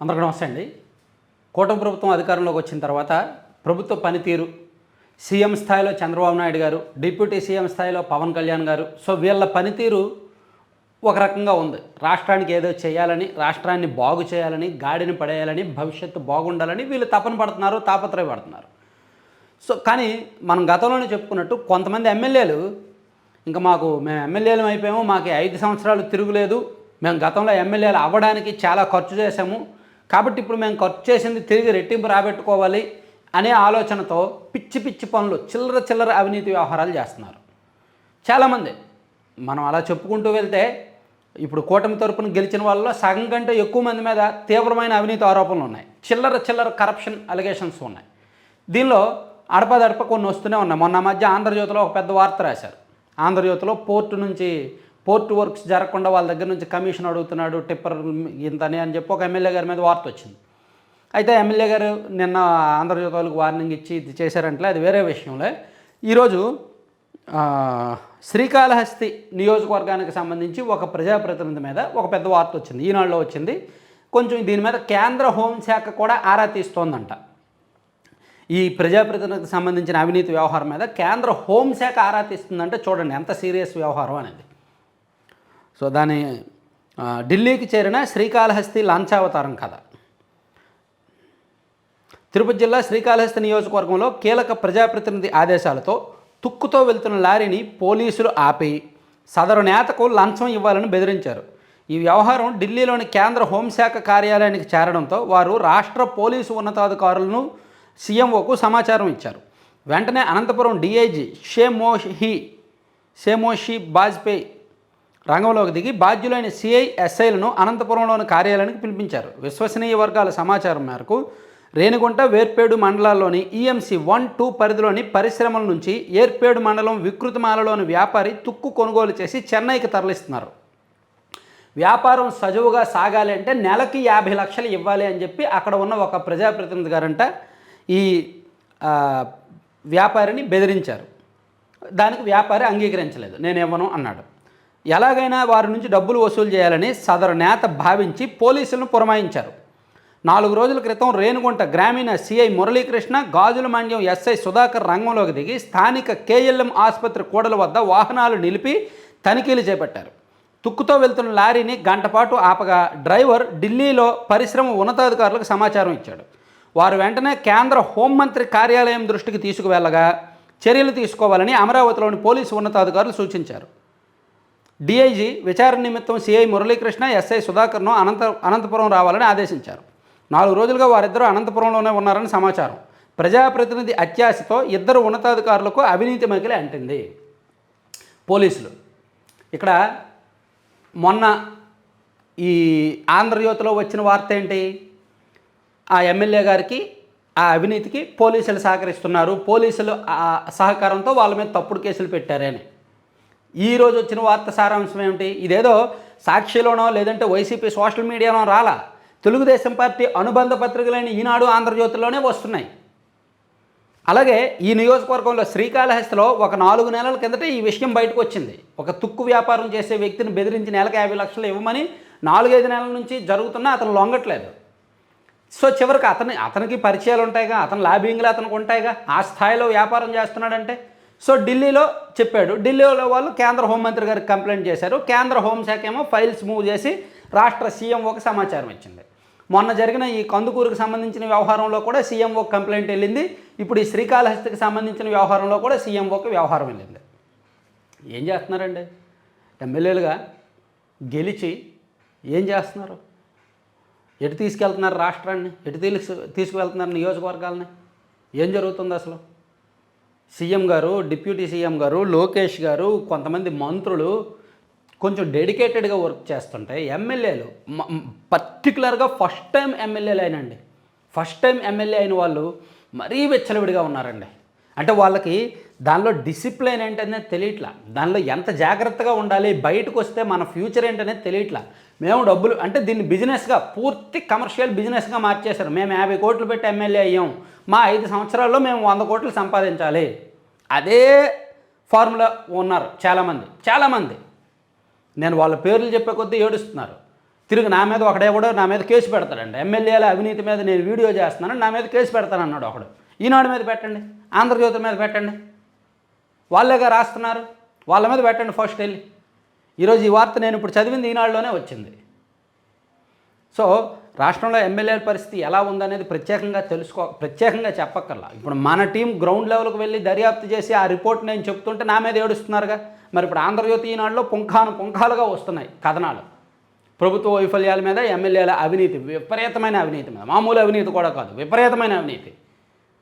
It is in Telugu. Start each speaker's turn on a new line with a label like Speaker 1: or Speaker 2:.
Speaker 1: అందరికీ నమస్తే అండి. కూటమి ప్రభుత్వం అధికారంలోకి వచ్చిన తర్వాత ప్రభుత్వ పనితీరు సీఎం స్థాయిలో చంద్రబాబు నాయుడు గారు డిప్యూటీ సీఎం స్థాయిలో పవన్ కళ్యాణ్ గారు సో వీళ్ళ పనితీరు ఒక రకంగా ఉంది. రాష్ట్రానికి ఏదో చేయాలని రాష్ట్రాన్ని బాగు చేయాలని గాడిని పడేయాలని భవిష్యత్తు బాగుండాలని వీళ్ళు తపన పడుతున్నారు తాపత్రయపడుతున్నారు. సో కానీ మనం గతంలోనే చెప్పుకున్నట్టు కొంతమంది ఎమ్మెల్యేలు ఇంకా మాకు మేము ఎమ్మెల్యేలు అయిపోయాము మాకు ఐదు సంవత్సరాలు తిరుగులేదు మేము గతంలో ఎమ్మెల్యేలు అవ్వడానికి చాలా ఖర్చు చేశాము కాబట్టి ఇప్పుడు మేము ఖర్చు చేసింది తిరిగి రెట్టింపు రాబెట్టుకోవాలి అనే ఆలోచనతో పిచ్చి పిచ్చి పనులు చిల్లర చిల్లర అవినీతి వ్యవహారాలు చేస్తున్నారు. చాలామంది మనం అలా చెప్పుకుంటూ వెళ్తే ఇప్పుడు కూటమి తరపున గెలిచిన వాళ్ళలో సగం కంటే ఎక్కువ మంది మీద తీవ్రమైన అవినీతి ఆరోపణలు ఉన్నాయి. చిల్లర చిల్లర కరప్షన్ అలిగేషన్స్ ఉన్నాయి. దీనిలో అడపదడప కొన్ని వస్తూనే ఉన్నాయి. మొన్న మధ్య ఆంధ్రజ్యోతిలో ఒక పెద్ద వార్త రాశారు. ఆంధ్రజ్యోతిలో పోర్టు నుంచి పోర్ట్ వర్క్స్ జరగకుండా వాళ్ళ దగ్గర నుంచి కమిషన్ అడుగుతున్నాడు టిప్పర్ ఇంతని అని చెప్పి ఒక ఎమ్మెల్యే గారి మీద వార్త వచ్చింది. అయితే ఎమ్మెల్యే గారు నిన్న ఆంధ్రజ్యోతులకు వార్నింగ్ ఇచ్చి ఇది చేశారంటే అది వేరే విషయంలో. ఈరోజు శ్రీకాళహస్తి నియోజకవర్గానికి సంబంధించి ఒక ప్రజాప్రతినిధి మీద ఒక పెద్ద వార్త వచ్చింది ఈనాడులో వచ్చింది. కొంచెం దీని మీద కేంద్ర హోంశాఖ కూడా ఆరా తీస్తోందంట. ఈ ప్రజాప్రతినిధికి సంబంధించిన అవినీతి వ్యవహారం మీద కేంద్ర హోంశాఖ ఆరా తీస్తుందంటే చూడండి ఎంత సీరియస్ వ్యవహారం అనేది. సో దాని ఢిల్లీకి చేరిన శ్రీకాళహస్తి లాంఛావతారం కథ. తిరుపతి జిల్లా శ్రీకాళహస్తి నియోజకవర్గంలో కీలక ప్రజాప్రతినిధి ఆదేశాలతో తుక్కుతో వెళ్తున్న లారీని పోలీసులు ఆపి సదరు నేతకు లంచం ఇవ్వాలని బెదిరించారు. ఈ వ్యవహారం ఢిల్లీలోని కేంద్ర హోంశాఖ కార్యాలయానికి చేరడంతో వారు రాష్ట్ర పోలీసు ఉన్నతాధికారులను సీఎంఓకు సమాచారం ఇచ్చారు. వెంటనే అనంతపురం డీఐజీ షేమోహి షేమోషి బాజ్పేయి రంగంలోకి దిగి బాధ్యులైన సిఐ ఎస్ఐలను అనంతపురంలోని కార్యాలయానికి పిలిపించారు. విశ్వసనీయ వర్గాల సమాచారం మేరకు రేణిగుంట వేర్పేడు మండలాల్లోని ఈఎంసీ వన్ టూ పరిధిలోని పరిశ్రమల నుంచి ఏర్పేడు మండలం వికృతిమాలలోని వ్యాపారి తుక్కు కొనుగోలు చేసి చెన్నైకి తరలిస్తున్నారు. వ్యాపారం సజవుగా సాగాలి అంటే నెలకి యాభై లక్షలు ఇవ్వాలి అని చెప్పి అక్కడ ఉన్న ఒక ప్రజాప్రతినిధి గారంట ఈ వ్యాపారిని బెదిరించారు. దానికి వ్యాపారి అంగీకరించలేదు. నేను ఇవ్వను అన్నాడు. ఎలాగైనా వారి నుంచి డబ్బులు వసూలు చేయాలని సదరు నేత భావించి పోలీసులను పురమాయించారు. నాలుగు రోజుల క్రితం రేణుగుంట గ్రామీణ సిఐ మురళీకృష్ణ గాజుల మాండ్యం ఎస్ఐ సుధాకర్ రంగంలోకి దిగి స్థానిక కేఎల్ఎం ఆసుపత్రి కూడల వద్ద వాహనాలు నిలిపి తనిఖీలు చేపట్టారు. తుక్కుతో వెళ్తున్న లారీని గంటపాటు ఆపగా డ్రైవర్ ఢిల్లీలో పరిశ్రమ ఉన్నతాధికారులకు సమాచారం ఇచ్చాడు. వారు వెంటనే కేంద్ర హోంమంత్రి కార్యాలయం దృష్టికి తీసుకువెళ్ళగా చర్యలు తీసుకోవాలని అమరావతిలోని పోలీసు ఉన్నతాధికారులు సూచించారు. డీఐజీ విచారణ నిమిత్తం సిఐ మురళీకృష్ణ ఎస్ఐ సుధాకర్ను అనంత అనంతపురం రావాలని ఆదేశించారు. నాలుగు రోజులుగా వారిద్దరూ అనంతపురంలోనే ఉన్నారని సమాచారం. ప్రజాప్రతినిధి అత్యాశతో ఇద్దరు ఉన్నతాధికారులకు అవినీతి మగిలి అంటింది. పోలీసులు. ఇక్కడ మొన్న ఈ ఆంధ్రజ్యోతిలో వచ్చిన వార్త ఏంటి? ఆ ఎమ్మెల్యే గారికి ఆ అవినీతికి పోలీసులు సహకరిస్తున్నారు. పోలీసులు సహకారంతో వాళ్ళ మీద తప్పుడు కేసులు పెట్టారని ఈ రోజు వచ్చిన వార్త సారాంశం ఏమిటి? ఇదేదో సాక్షిలోనో లేదంటే వైసీపీ సోషల్ మీడియాలో రాలా. తెలుగుదేశం పార్టీ అనుబంధ పత్రికలైన ఈనాడు ఆంధ్రజ్యోతిలోనే వస్తున్నాయి. అలాగే ఈ నియోజకవర్గంలో శ్రీకాళహస్తిలో ఒక నాలుగు నెలల కిందట ఈ విషయం బయటకు వచ్చింది ఒక తుక్కు వ్యాపారం చేసే వ్యక్తిని బెదిరించి నెలకు యాభై లక్షలు ఇవ్వమని నాలుగైదు నెలల నుంచి జరుగుతున్నా అతను లొంగట్లేదు. సో చివరికి అతని అతనికి పరిచయాలు ఉంటాయిగా అతని లాబింగ్లు అతనికి ఉంటాయిగా. ఆ స్థాయిలో వ్యాపారం చేస్తున్నాడంటే సో ఢిల్లీలో చెప్పాడు. ఢిల్లీలో వాళ్ళు కేంద్ర హోంమంత్రి గారికి కంప్లైంట్ చేశారు. కేంద్ర హోంశాఖ ఏమో ఫైల్స్ మూవ్ చేసి రాష్ట్ర సీఎంఓకి సమాచారం ఇచ్చింది. మొన్న జరిగిన ఈ కందుకూరుకు సంబంధించిన వ్యవహారంలో కూడా సీఎంఓకి కంప్లైంట్ వెళ్ళింది. ఇప్పుడు ఈ శ్రీకాళహస్తికి సంబంధించిన వ్యవహారంలో కూడా సీఎంఓకి వ్యవహారం వెళ్ళింది. ఏం చేస్తున్నారండి? ఎమ్మెల్యేలుగా గెలిచి ఏం చేస్తున్నారు? ఎటు తీసుకెళ్తున్నారు రాష్ట్రాన్ని? ఎటు తీసు తీసుకువెళ్తున్నారు నియోజకవర్గాలని? ఏం జరుగుతుంది అసలు? సీఎం గారు డిప్యూటీ సీఎం గారు లోకేష్ గారు కొంతమంది మంత్రులు కొంచెం డెడికేటెడ్గా వర్క్ చేస్తుంటే ఎమ్మెల్యేలు పర్టికులర్గా ఫస్ట్ టైం ఎమ్మెల్యేలు అయినండి ఫస్ట్ టైం ఎమ్మెల్యే అయిన వాళ్ళు మరీ వెచ్చలవిడిగా ఉన్నారండి. అంటే వాళ్ళకి దానిలో డిసిప్లిన్ ఏంటనేది తెలియట్లా. దానిలో ఎంత జాగ్రత్తగా ఉండాలి బయటకు వస్తే మన ఫ్యూచర్ ఏంటనేది తెలియట్లా. మేము డబ్బులు అంటే దీన్ని బిజినెస్గా పూర్తి కమర్షియల్ బిజినెస్గా మార్చేశారు. మేము యాభై కోట్లు పెట్టి ఎమ్మెల్యే అయ్యాం. మా ఐదు సంవత్సరాల్లో మేము వంద కోట్లు సంపాదించాలి. అదే ఫార్ములా ఉన్నారు చాలామంది. చాలామంది. నేను వాళ్ళ పేర్లు చెప్పే కొద్దీ ఏడుస్తున్నారు. తిరిగి నా మీద ఒకడే కూడా నా మీద కేసు పెడతాడండి ఎమ్మెల్యేల అవినీతి మీద నేను వీడియో చేస్తున్నాను నా మీద కేసు పెడతానన్నాడు ఒకడు. ఈనాడు మీద పెట్టండి ఆంధ్రజ్యోతి మీద పెట్టండి. వాళ్ళేగా రాస్తున్నారు వాళ్ళ మీద పెట్టండి ఫస్ట్ వెళ్ళి. ఈరోజు ఈ వార్త నేను ఇప్పుడు చదివింది ఈనాడులోనే వచ్చింది. సో రాష్ట్రంలో ఎమ్మెల్యేల పరిస్థితి ఎలా ఉందనేది ప్రత్యేకంగా తెలుసుకో ప్రత్యేకంగా చెప్పక్కర్లా. ఇప్పుడు మన టీం గ్రౌండ్ లెవెల్కి వెళ్ళి దర్యాప్తు చేసి ఆ రిపోర్ట్ నేను చెప్తుంటే నా మీద ఏడుస్తున్నారుగా. మరి ఇప్పుడు ఆంధ్రజ్యోతి ఈనాడులో పుంఖాను పుంఖాలుగా వస్తున్నాయి కథనాలు. ప్రభుత్వ వైఫల్యాల మీద ఎమ్మెల్యేల అవినీతి విపరీతమైన అవినీతి మీద. మామూలు అవినీతి కూడా కాదు విపరీతమైన అవినీతి.